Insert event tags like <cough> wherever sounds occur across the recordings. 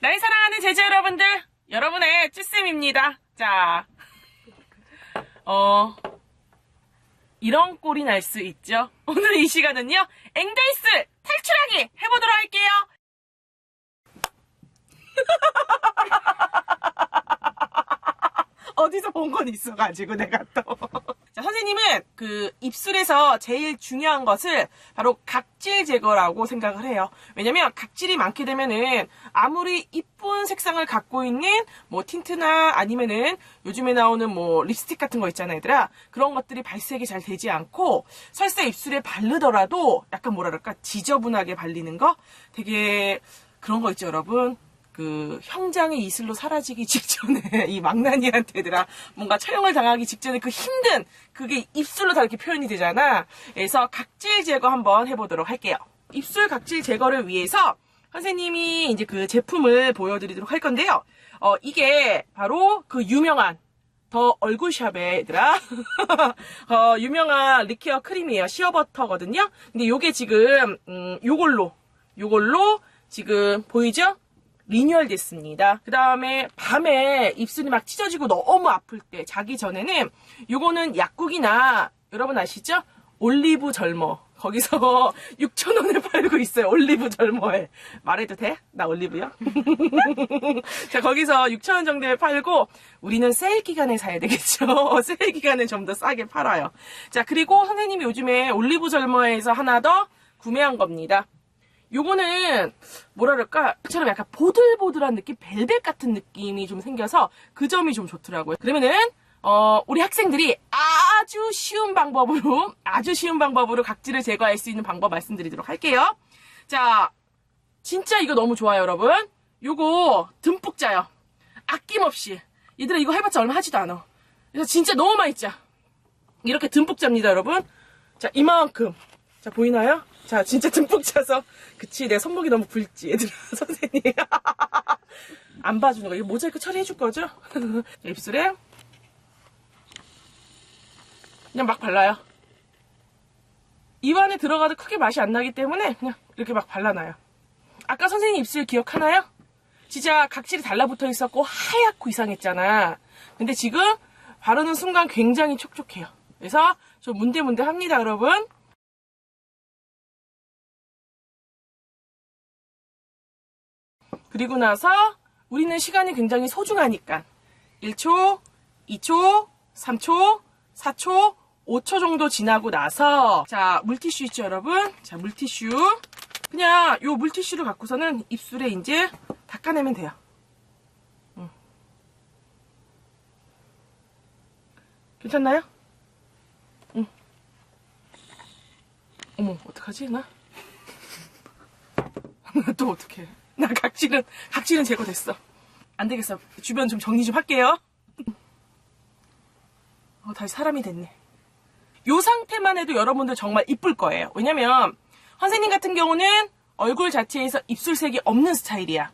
나의 사랑하는 제자 여러분들, 여러분의 쭈쌤입니다. 자, 어, 이런 꼴이 날 수 있죠. 오늘 이 시간은요, 앵더이스 탈출하기 해보도록 할게요. 어디서 본 건 있어가지고 내가 또. <laughs> 자, 선생님은 그 입술에서 제일 중요한 것을 바로 각질 제거라고 생각을 해요. 왜냐면 각질이 많게 되면은 아무리 이쁜 색상을 갖고 있는 뭐 틴트나 아니면은 요즘에 나오는 뭐 립스틱 같은 거 있잖아요, 얘들아. 그런 것들이 발색이 잘 되지 않고 설사 입술에 바르더라도 약간 뭐라 그럴까 지저분하게 발리는 거 되게 그런 거 있죠, 여러분. 그 형장의 이슬로 사라지기 <laughs> 직전에 이 망나니한테 들아 뭔가 처형을 당하기 직전에 그 힘든 그게 입술로 다 이렇게 표현이 되잖아. 그래서 각질 제거 한번 해보도록 할게요. 입술 각질 제거를 위해서 선생님이 이제 그 제품을 보여드리도록 할 건데요. 어 이게 바로 그 유명한 더 얼굴샵에 얘들아 <laughs> 어, 유명한 리케어 크림이에요 시어버터거든요 근데 요게 지금 음, 요걸로 요걸로 지금 보이죠 리뉴얼 됐습니다. 그 다음에 밤에 입술이 막 찢어지고 너무 아플 때 자기 전에는 요거는 약국이나 여러분 아시죠? 올리브 절머. 거기서 <laughs> 6,000원에 팔고 있어요. 올리브 절머에. 말해도 돼? 나 올리브요? <laughs> 자, 거기서 6,000원 정도에 팔고, 우리는 세일 기간에 사야 되겠죠. <laughs> 세일 기간에 좀 더 싸게 팔아요. 자, 그리고 선생님이 요즘에 올리브 절머에서 하나 더 구매한 겁니다. 요거는 그럴까? 처럼 약간 보들보들한 느낌 벨벳 같은 느낌이 좀 생겨서 그 점이 좀 좋더라고요. 그러면은 어 우리 학생들이 아주 쉬운 방법으로 <laughs> 아주 쉬운 방법으로 각질을 제거할 수 있는 방법 말씀드리도록 할게요. 자 진짜 이거 너무 좋아요 여러분. 요거 듬뿍 짜요. 아낌없이. 얘들아 이거 해봤자 얼마 하지도 않아. 그래서 진짜 너무 많이 짜 이렇게 듬뿍 짭니다 여러분. 자 이만큼. 자 보이나요? 자 진짜 듬뿍 짜서. 그치 내 손목이 너무 붉지 얘들아 <laughs> 선생님. <laughs> 안 봐주는 거. 이거 모자이크 처리해줄 거죠? 자, <laughs> 입술에. 그냥 막 발라요. 입 안에 들어가도 크게 맛이 안 나기 때문에 그냥 이렇게 막 발라놔요. 아까 선생님 입술 기억하나요? 진짜 각질이 달라붙어 있었고 하얗고 이상했잖아. 근데 지금 바르는 순간 굉장히 촉촉해요. 그래서 좀 문대문대 합니다 여러분 그리고 나서 우리는 시간이 굉장히 소중하니까 1초, 2초, 3초, 4초, 5초 정도 지나고 나서 자 물티슈 있죠 여러분? 자 물티슈 그냥 요 물티슈를 갖고서는 입술에 이제 닦아내면 돼요. 음. 괜찮나요? 응. 어머 어떡하지 나? <laughs> 또 어떡해. <laughs> 나 각질은, 각질은 제거됐어. 안 되겠어. 주변 좀 정리 좀 할게요. 어, 다시 사람이 됐네. 요 상태만 해도 여러분들 정말 이쁠 거예요. 왜냐면, 선생님 같은 경우는 얼굴 자체에서 입술색이 없는 스타일이야.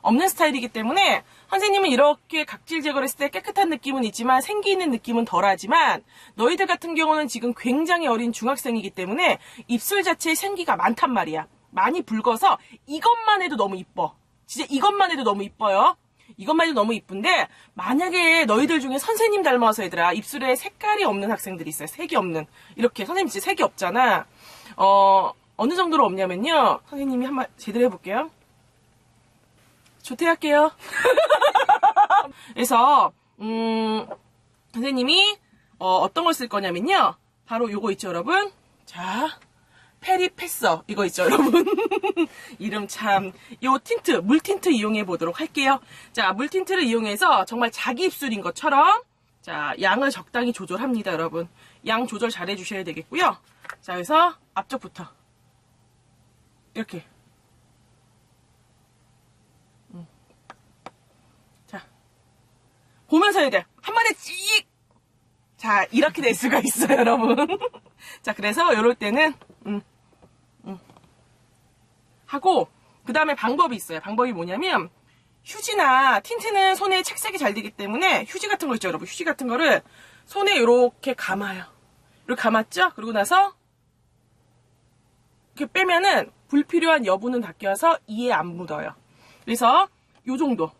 없는 스타일이기 때문에 선생님은 이렇게 각질 제거를 했을 때 깨끗한 느낌은 있지만 생기 있는 느낌은 덜하지만 너희들 같은 경우는 지금 굉장히 어린 중학생이기 때문에 입술 자체에 생기가 많단 말이야. 많이 붉어서 이것만 해도 너무 이뻐. 진짜 이것만 해도 너무 이뻐요. 이것만 해도 너무 이쁜데 만약에 너희들 중에 선생님 닮아서 얘들아 입술에 색깔이 없는 학생들이 있어요. 색이 없는 이렇게 선생님 진짜 색이 없잖아. 어 어느 정도로 없냐면요. 선생님이 한번 제대로 해볼게요. 조퇴할게요. <laughs> 그래서 음 선생님이 어, 어떤 걸 쓸 거냐면요. 바로 요거 있죠, 여러분. 자, 페리패서 이거 있죠 여러분? <laughs> 이름 참 요 틴트 물 틴트 이용해 보도록 할게요. 자물 틴트를 이용해서 정말 자기 입술인 것처럼 자 양을 적당히 조절합니다 여러분. 양 조절 잘 해주셔야 되겠고요. 자 그래서 앞쪽부터. 이렇게. 음. 자. 보면서 해야 돼한 번에 찍 자, 이렇게 될 수가 있어요, 여러분. <laughs> 자, 그래서 이럴 때는, 음, 음. 하고, 그 다음에 방법이 있어요. 방법이 뭐냐면, 휴지나 틴트는 손에 착색이 잘 되기 때문에 휴지 같은 거 있죠, 여러분. 휴지 같은 거를 손에 이렇게 감아요. 이렇게 감았죠? 그리고 나서 이렇게 빼면은 불필요한 여분은 다 껴서 이에 안 묻어요. 그래서 요 정도.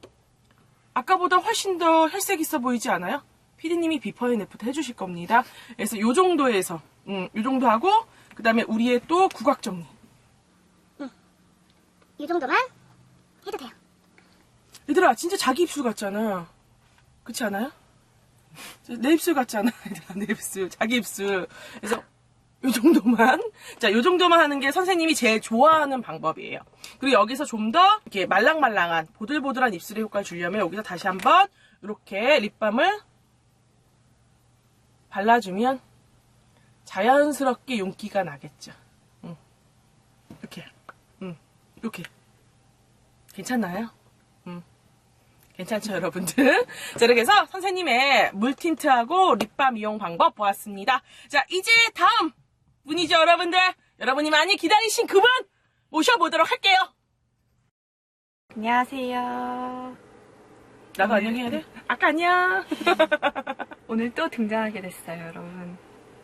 아까보다 훨씬 더 혈색 있어 보이지 않아요? 피디님이 비퍼 앤 애프터 해주실 겁니다. 그래서 요 정도에서, 음, 요 정도 하고, 그 다음에 우리의 또 구각 정리. 이 정도만 해도 돼요. 얘들아, 진짜 자기 입술 같잖아. 그렇지 않아요? 내 입술 같잖아. <laughs> 얘들아, 내 입술. 자기 입술. 그래서 요 정도만. 자, 요 정도만 하는 게 선생님이 제일 좋아하는 방법이에요. 그리고 여기서 좀 더 이렇게 말랑말랑한 보들보들한 입술의 효과를 주려면 여기서 다시 한번 이렇게 립밤을 발라주면 자연스럽게 윤기가 나겠죠. 응. 이렇게. 응. 이렇게. 괜찮나요? 괜찮죠, 여러분들? <laughs> 자, 이렇게 해서 선생님의 물틴트하고 립밤 이용 방법 보았습니다. 자, 이제 다음 분이죠, 여러분들. 여러분이 많이 기다리신 그분 모셔보도록 할게요. 안녕하세요. 나도 안녕해야 돼? 아까 안녕. <laughs> 오늘 또 등장하게 됐어요, 여러분.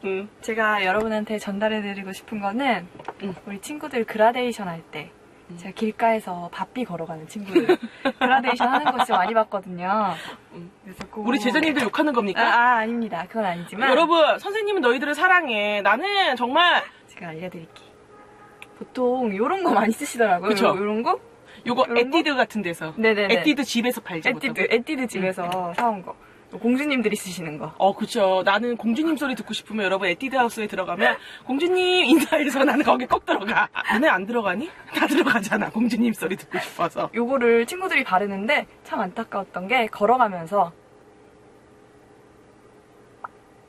응. 제가 여러분한테 전달해드리고 싶은 거는 응. 우리 친구들 그라데이션 할 때 제가 길가에서 바삐 걸어가는 친구들 <laughs> 그라데이션 하는 거 진짜 많이 봤거든요. 응. 그래서 꼭 우리 제자님들 욕하는 아, 겁니까? 아, 아닙니다. 그건 아니지만 여러분, 선생님은 너희들을 사랑해. 나는 정말 제가 알려드릴게요. 보통 이런 거 많이 쓰시더라고요. 그쵸? 이런 거? 요거? 에뛰드 같은 데서. 네네네. 에뛰드 집에서 팔지 에뛰드. 에뛰드 집에서 사온 거. 공주님들이 쓰시는 거. 어, 그쵸. 나는 공주님 소리 듣고 싶으면 여러분 에뛰드 하우스에 들어가면 공주님 인사해서 나는 거기 꼭 들어가. 너네 안 들어가니? 다 들어가잖아. 공주님 소리 듣고 싶어서. 요거를 친구들이 바르는데 참 안타까웠던 게 걸어가면서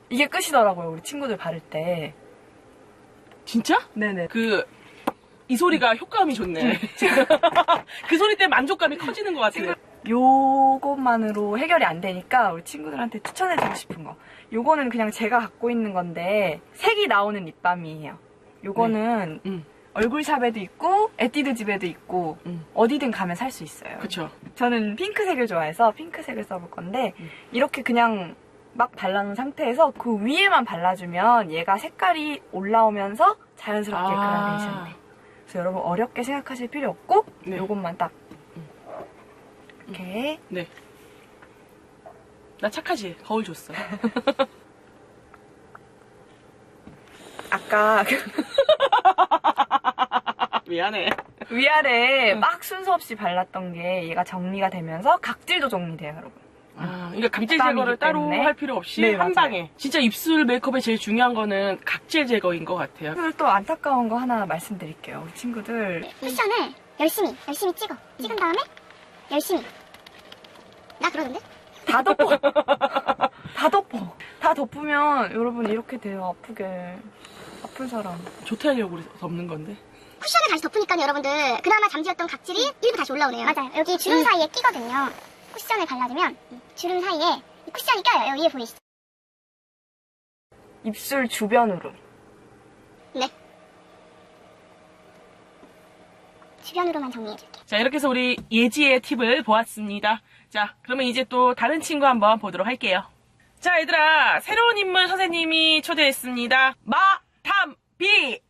이게 끝이더라고요 우리 친구들 바를 때 진짜? 네네 그, 이 소리가 효과음이 좋네. <laughs> 그 소리 때문에 만족감이 커지는 것 같아요. 요것만으로 해결이 안 되니까 우리 친구들한테 추천해주고 싶은 거 요거는 그냥 제가 갖고 있는 건데 색이 나오는 립밤이에요 요거는 음, 얼굴샵에도 있고 에뛰드 집에도 있고 음. 어디든 가면 살 수 있어요 그쵸. 저는 핑크색을 좋아해서 핑크색을 써볼 건데 음. 이렇게 그냥 막 발라놓은 상태에서 그 위에만 발라주면 얘가 색깔이 올라오면서 자연스럽게 아. 그라데이션 돼. 그래서 여러분 어렵게 생각하실 필요 없고 네. 요것만 딱 이렇게 네. 나 착하지? 거울 줬어. <laughs> 아까 그 <laughs> 미안해. 위아래 막 순서 없이 발랐던 게 얘가 정리가 되면서 각질도 정리돼요 여러분. 아, 그러니까 각질 제거를 따로 때문에. 할 필요 없이 네, 한 맞아요. 방에. 진짜 입술 메이크업에 제일 중요한 거는 각질 제거인 것 같아요. 그리고 또 안타까운 거 하나 말씀드릴게요. 우리 친구들 쿠션을 열심히, 열심히 찍어. 찍은 다음에 열심히. 나 그러던데? 다 덮어. 다 덮어. 다 덮으면 여러분 이렇게 돼요. 아프게. 아픈 사람. 좋다 하려고 그래서 덮는 건데. 쿠션을 다시 덮으니까 여러분들 그나마 잠재웠던 각질이 일부 다시 올라오네요. 맞아요. 여기 주름 사이에 끼거든요. 쿠션을 발라주면 이 주름 사이에 이 쿠션이 껴요. 여기 위에 보이시죠? 입술 주변으로. 네. 주변으로만 정리해줄게. 자, 이렇게 해서 우리 예지의 팁을 보았습니다. 자, 그러면 이제 또 다른 친구 한번 보도록 할게요. 자, 얘들아, 새로운 인물 선생님이 초대했습니다. 마탐비!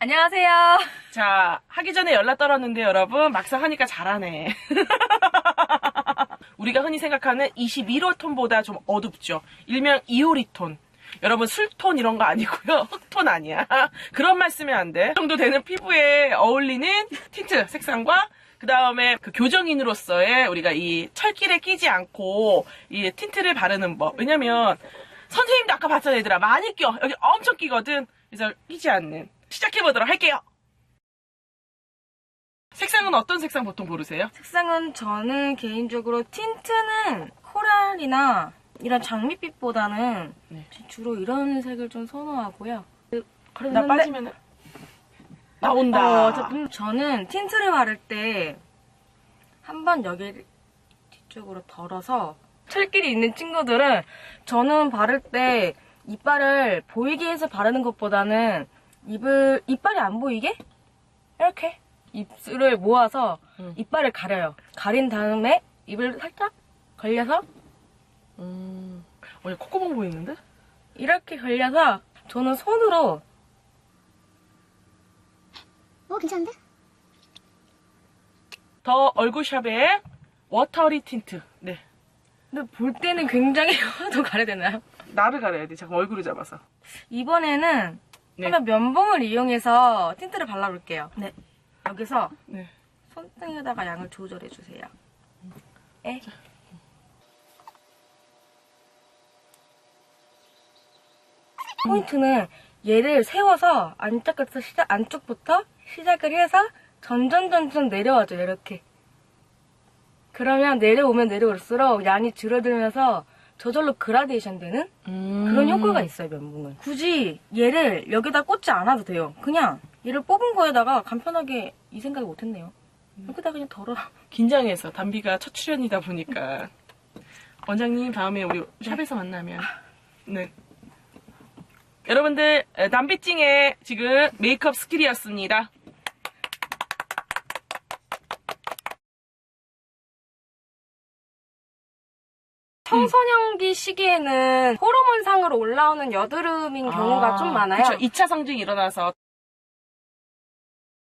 안녕하세요. 자, 하기 전에 연락 떨었는데 여러분, 막상 하니까 잘하네. <laughs> 우리가 흔히 생각하는 21호 톤보다 좀 어둡죠. 일명 이오리 톤. 여러분 술톤 이런 거 아니고요. <laughs> 흑톤 아니야. 그런 말 쓰면 안 돼. 이 정도 되는 피부에 어울리는 틴트 색상과 그 다음에 그 교정인으로서의 우리가 이 철길에 끼지 않고 이 틴트를 바르는 법. 왜냐면 선생님도 아까 봤잖아 얘들아. 많이 껴. 여기 엄청 끼거든. 그래서 끼지 않는. 시작해보도록 할게요. 색상은 어떤 색상 보통 고르세요? 색상은 저는 개인적으로 틴트는 코랄이나 이런 장밋빛보다는 네. 주로 이런 색을 좀 선호하고고 나 그랬는데 빠지면 나온다. 어, 저- 저는 틴트를 바를 때 한 번 여기 뒤쪽으로 덜어서 철길이 있는 친구들은 저는 바를 때 이빨을 보이게 해서 바르는 것보다는 입을 이빨이 안 보이게 이렇게 입술을 모아서 음. 이빨을 가려요. 가린 다음에 입을 살짝 걸려서 음. 어, 얘 콧구멍 보이는데? 이렇게 걸려서 저는 손으로 오 괜찮은데? 더 얼굴샵의 워터리 틴트. 네. 근데 볼 때는 굉장히 더 가려야 되나요? 나를 가려야 돼. 잠깐 얼굴을 잡아서. 이번에는 네. 한번 면봉을 이용해서 틴트를 발라볼게요. 네. 여기서 네. 손등에다가 양을 조절해 주세요. 에. 포인트는 얘를 세워서 안쪽부터 시작, 안쪽부터 시작을 해서 점점점점 내려와줘 이렇게. 그러면 내려오면 내려올수록 양이 줄어들면서 저절로 그라데이션 되는 그런 효과가 있어요, 면봉은. 굳이 얘를 여기다 꽂지 않아도 돼요. 그냥 얘를 뽑은 거에다가 간편하게 이 생각을 못했네요. 여기다 그냥 덜어. 긴장해서 담비가 첫 출연이다 보니까 원장님 다음에 우리 샵에서 만나면 네 여러분들 에, 담비찡의 지금 메이크업 스킬이었습니다. 청소년기 시기에는 호르몬상으로 올라오는 여드름인 경우가 좀 많아요. 그렇죠 2차 성징이 일어나서